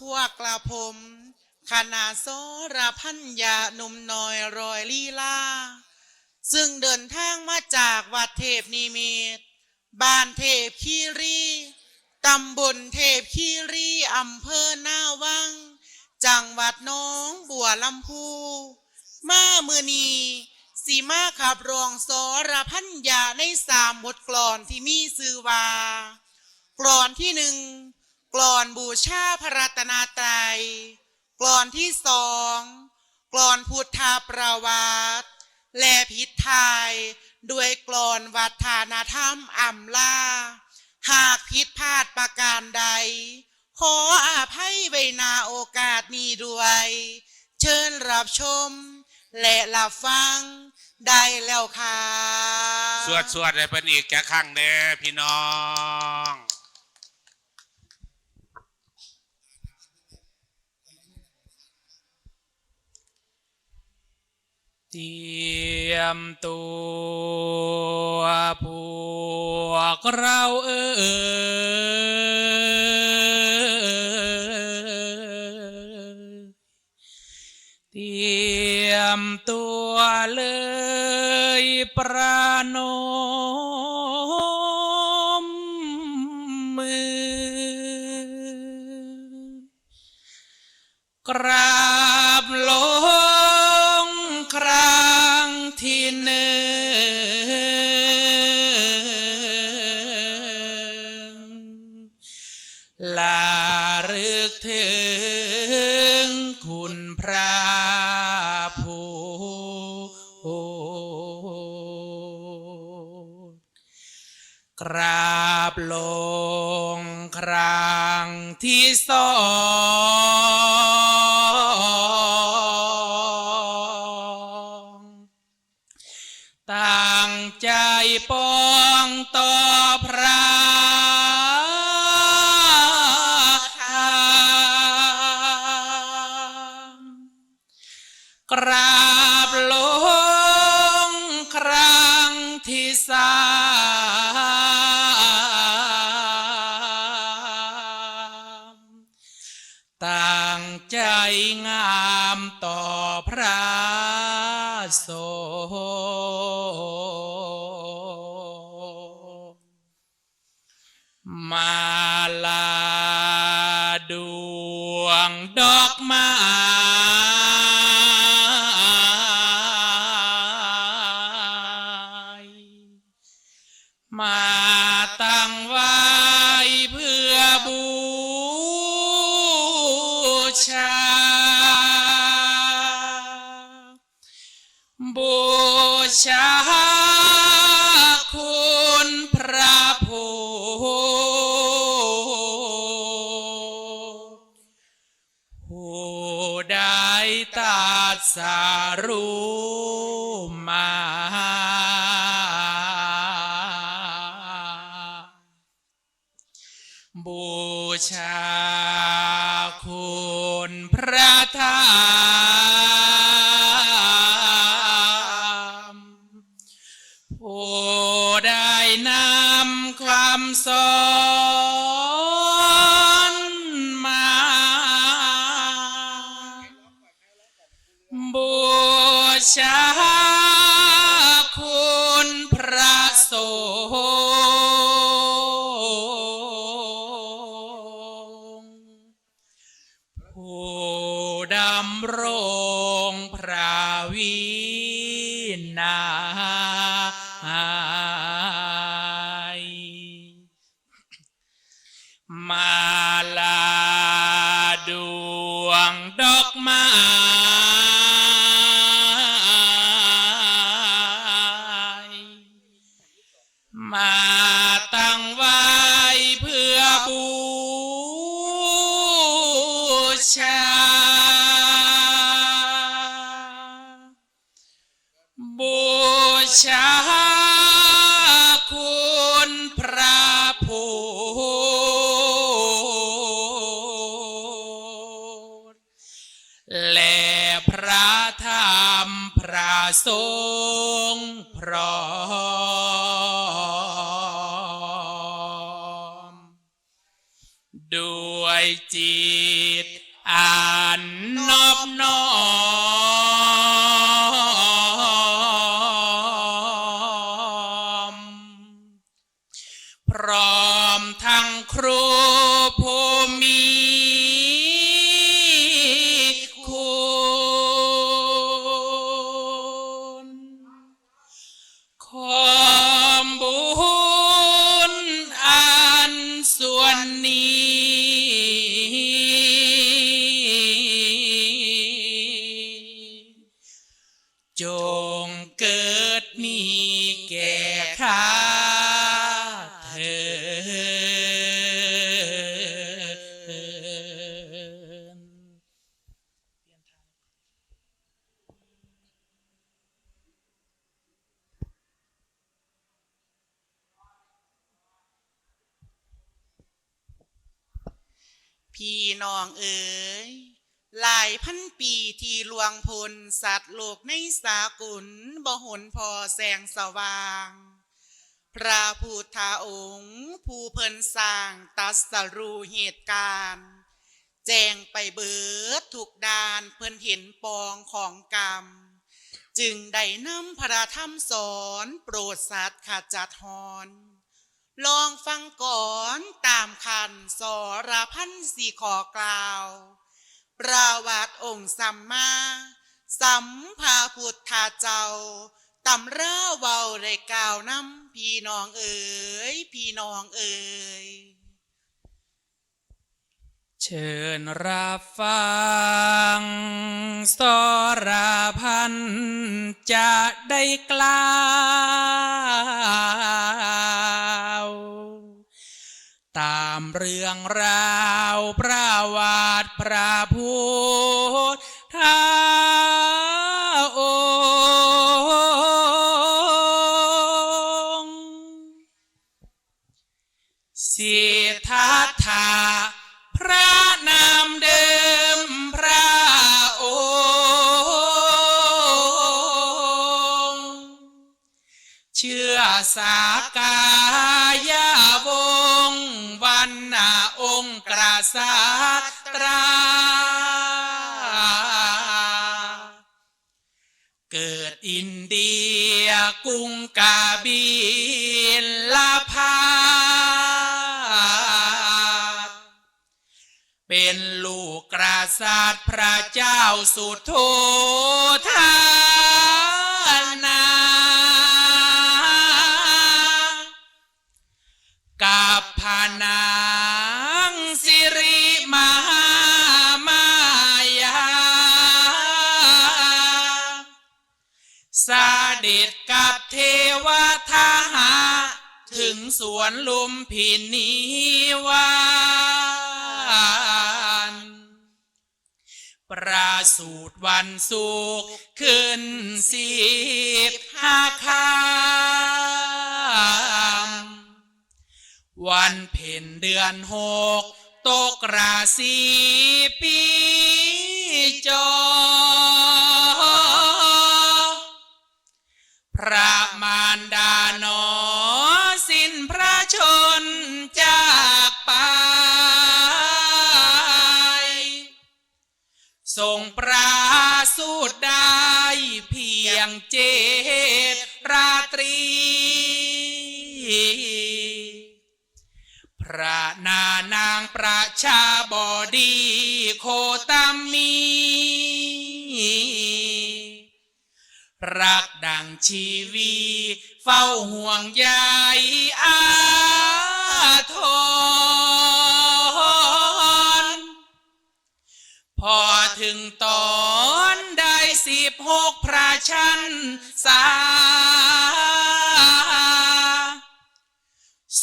พวกกระผมขนาโซระพันยาหนุ่มน้อยรอยลีลา ซึ่งเดินทางมาจากวัดเทพนิมิตบ้านเทพคีรีตำบลเทพคีรีอำเภอหน้าวัง จังหวัดน้องบัวลำพู มามือนีสีมาขับรองสรพัญญาในสามบทกลอนที่มีสื่อว่ากลอนที่หนึ่ง กลอนบูชาพระรัตนาตรัยกลอนที่สองกลอนพุทธาประวัติและพิษไทยด้วยกลอนวัฒนธรรมอ่ำลาหากผิดพลาดประการใด ขออาภัยไวนาโอกาสนี้ด้วย เชิญรับชม และรับฟังได้แล้วค่ะ สวดสวดให้เป็นอีกจะข้างเด้อพี่น้อง เตรียมตัวพวกเราเออเตรียมตัวเลยประนมมือกรา ที่สอ รู้มา บูชา ผู้ดำรงพระวินัยมาลาดวงดอกไม้ ระสงพร้อม ด้วยจิ ย หลายพันปีที่หลวงพลสัตว์โลกในสากุลบ่หนพอแสงสว่าง พระพุทธองค์ ผู้เพิ่นสร้างตัสรู้เหตุการณ์ แจ้งไปเบิดทุกดานเพิ่นเห็นปองของกรรม จึงได้นำพระธรรมสอนโปรดสัตว์ขจัดหอน ลองฟังก่อนตามคันสรพันสี่ขอกล่าว ประวัติองค์สัมมาสัมภาพุทธาเจ้าตำราเวาได้กล่าวนำพี่น้องเอ๋ยพี่น้องเอ๋ยเชิญรับฟังสรพันจะได้กล่าว เรื่องราวประวัติพระพุทธองค์สิทธัตถะพระนามเดิมพระองค์เชื่อสากาย ค์กษัตรา เกิดอินเดียกรุงกาบิลาพาเป็นลูกกษัตริย์พระเจ้าสุโธธานากับพานา เด็จกับเทวทหา ถึงสวนลุมพินีวานประสูติวันสุขขึ้นสิบห้าคำวันเพ็ญเดือนหกตกราศีปีจอ พระมาร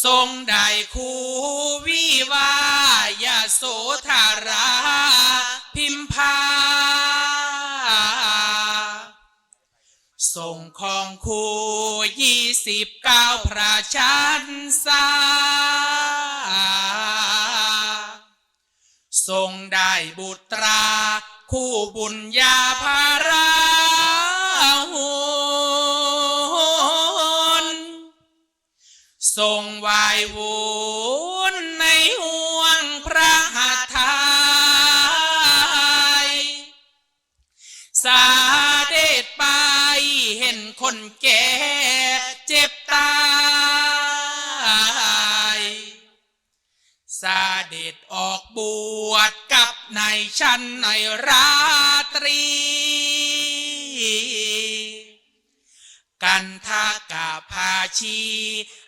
ทรงได้คู่วิวายาโสธารา พิมพาส่งของคู่ยี่สิบเก้าพระชันสาทรงได้บุตราคู่บุญญาภาราหุนทรง วูนในห่วงพระหัตถายสาเดชไปเห็นคนแก่เจ็บตายสาเด็ชออกบวชกับในชั้นในราตรีกันทากาพาชี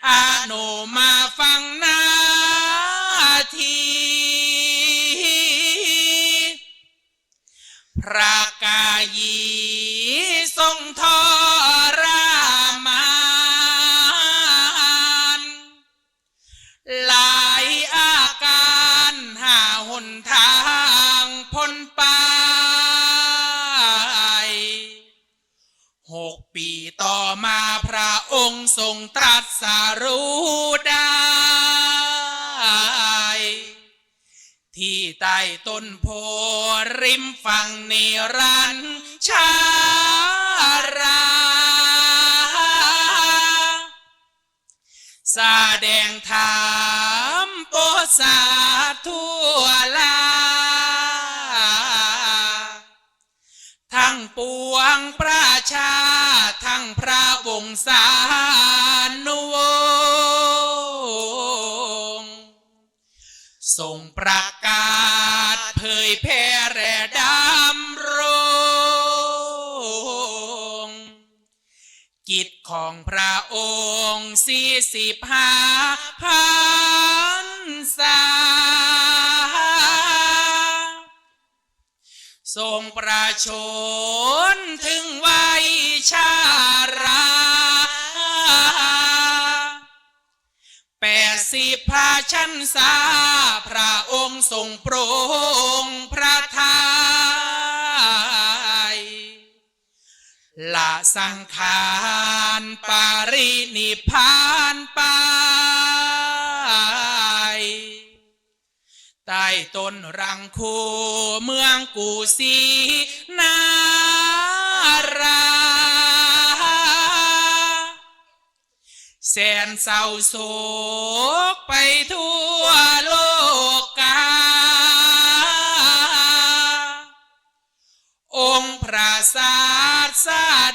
อาโนมาฟังนาที พระกายีทรงทอ ต้นโพริมฝั่งนิรันดร์ชาราแดงธรรมโปสาทั่วลา ทั้งปวงประชา ทั้งพระวงศานุวงศ์ทรงประ ระองค์สี่สิบห้าพันษาทรงประชนถึงวัยชารา แปดสิบพาชันษา พระองค์ทรงโปรงพระทัย สังขารปารินิพานไปใต้ต้นรังคูเมืองกูสีนาราแสนเศร้าโศกไปทั่วโลกกา องค์พระศา ส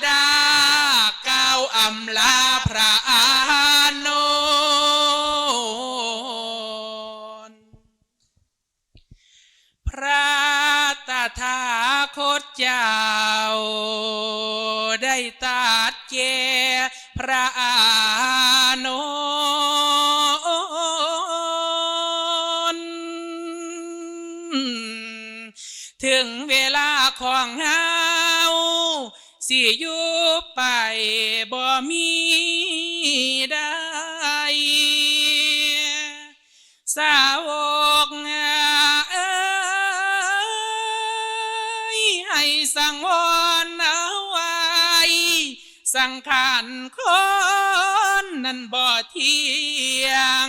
ดาก้าวอำลาพระอานนพระตถาคตเจ้า ได้ตัดเก่พระอานน อยู่ไปบ่มีได้สาวกเอ้ยให้สังวรเอาไว้สังขารคนนั้นบ่เที่ยง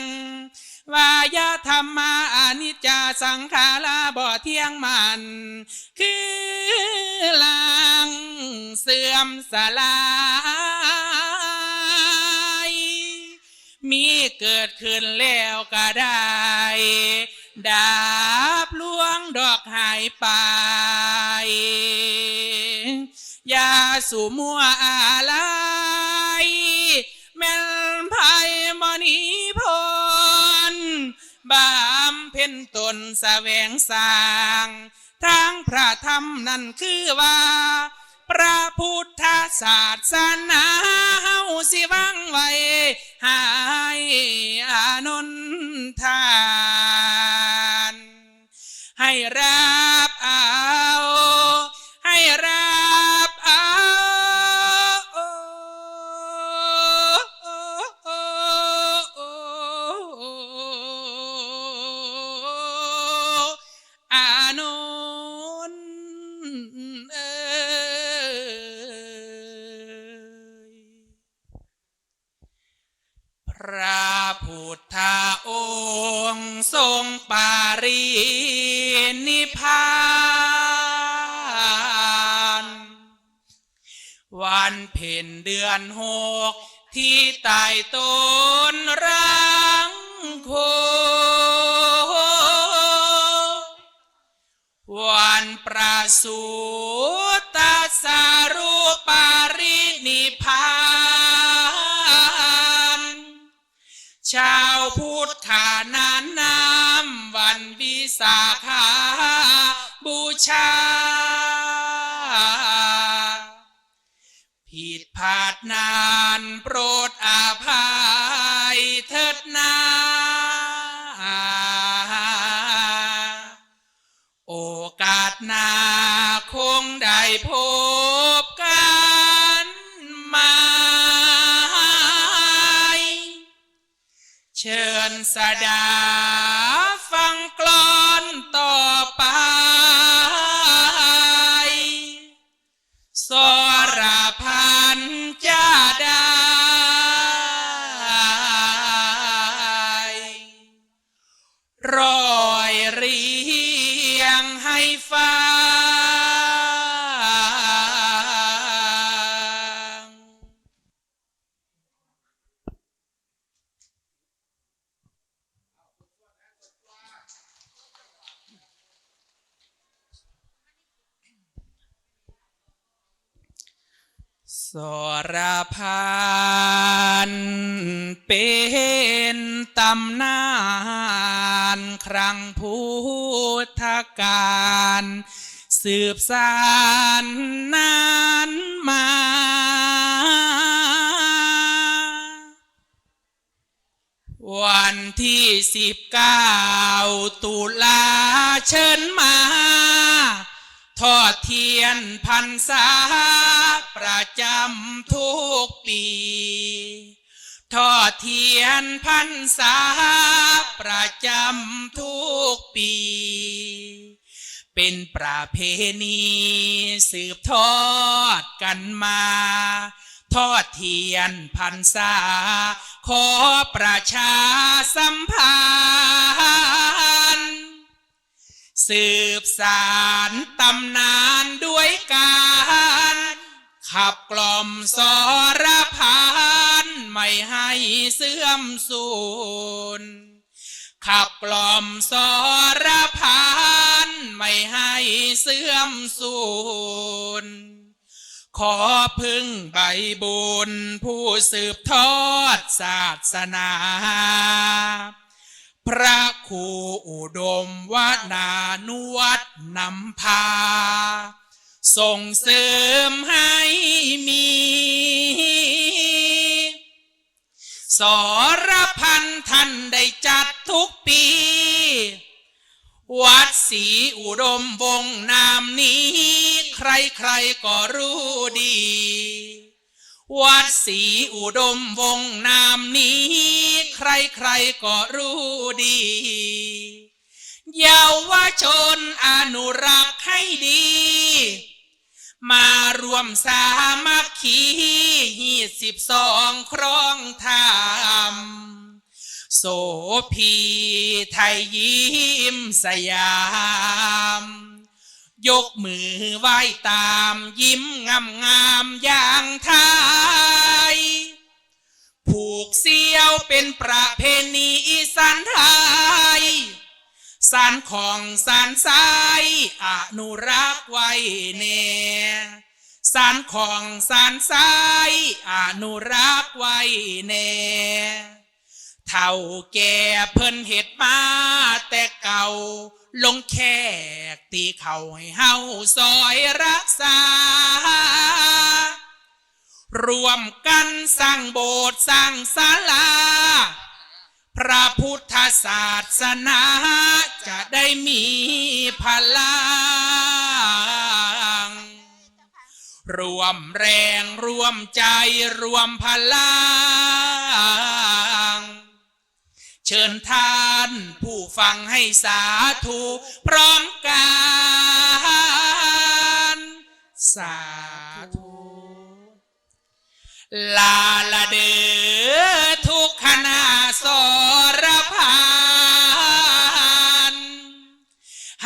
วายาธรรมาอนิจจาสังขาราบ่เที่ยงมัน คือลาง เสื่อมสลาย มีเกิดขึ้นแล้วก็ได้ ดาบลวงดอกหายไปยาสูมัวอะไรแม่นไพมณีพลบามเพ็ญตนแสวงสางทางพระธรรมนั่นคือว่า พุทธศาสนาเฮาสิวังไว้หายอานนทา ปารินิพานวันเพ็ญเดือนหกที่ใต้ต้นรังโค วันประสูตสารูปารินิพาน ชาวพุ ชา ผิดพลาดนานโปรดอาภัยเถิดนา โอกาสนาคงได้พบกันใหม่เชิญสดา สรพันเป็นตำนานครั้งพุทธกาลสืบสานนานมา วันที่สิบเก้าตุลาเชิญมา ทอดเทียนพันษาประจำทุกปี ทอดเทียนพันษาประจำทุกปี เป็นประเพณีสืบทอดกันมา ทอดเทียนพันษาขอประชาสัมพันธ์ สืบสารตำนานด้วยการขับกล่อมสรพานไม่ให้เสื่อมสูญขับกล่อมสรพานไม่ให้เสื่อมสูญขอพึ่งใบบุญผู้สืบทอดศาสนา พระครูอุดมวนานุวัฒน์นำพา ส่งเสริมให้มี สรพันท่านได้จัดทุกปี วัดศรีอุดมวงนามนี้ ใครๆก็รู้ดี วัดศรีอุดมวงนามนี้ ใครๆก็รู้ดี เยาวชนอนุรักษ์ให้ดี มารวมสามัคคีฮีสิบสองครองธรรมโสพีไทยยิ้มสยาม ยกมือไหว้ตามยิ้มงามงามอย่างไทย ผูกเสี้ยวเป็นประเพณีอีสานไทยสารของสารสายอนุรักษ์ไว้เนสารของสารสายอนุรักษ์ไว้เนเท่าแก่เพิ่นเห็ดมาแต่เก่า ลงแขกตีเข่าให้เฮาซอยรักษา รวมกันสร้างโบสถ์สร้างศาลา พระพุทธศาสนาจะได้มีพลัง รวมแรงรวมใจรวมพลัง เชิญท่านผู้ฟังให้สาธุพร้อมกันสาธุลาละเดอทุกขณะสรพัน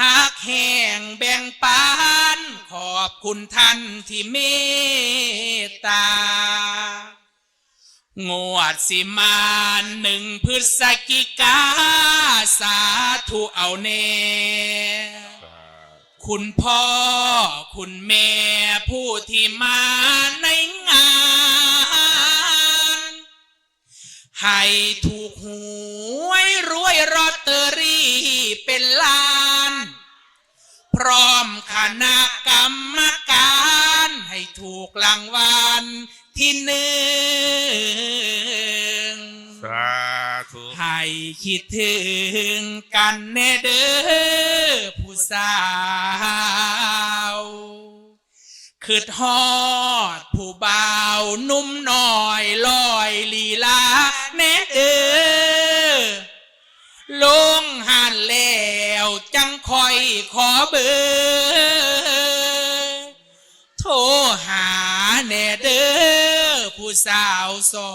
หากแห่งแบ่งปันขอบคุณท่านที่เมตตา งวดสิมาหนึ่งพฤศจิกาสาธุเอาเน คุณพ่อคุณแม่ผู้ที่มาในงาน ให้ถูกหวยรวยรอตเตอรี่เป็นล้าน พร้อมคณะกรรมการ ให้ถูกรางวัลที่หนึ่ง คิดถึงกันแน่เด้อผู้สาวคืดฮอดผู้บ่าวนุ่มน้อยลอยลีลาแน่เด้อลงหันแล้วจังคอยขอเบอร์ สาวสอ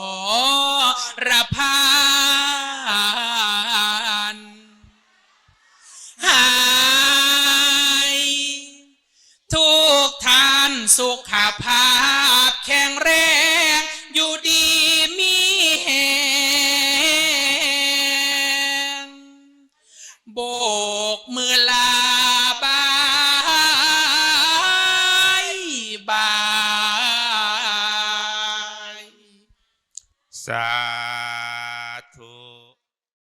ระพานหายทุกท่านสุขภาพแข็งแรง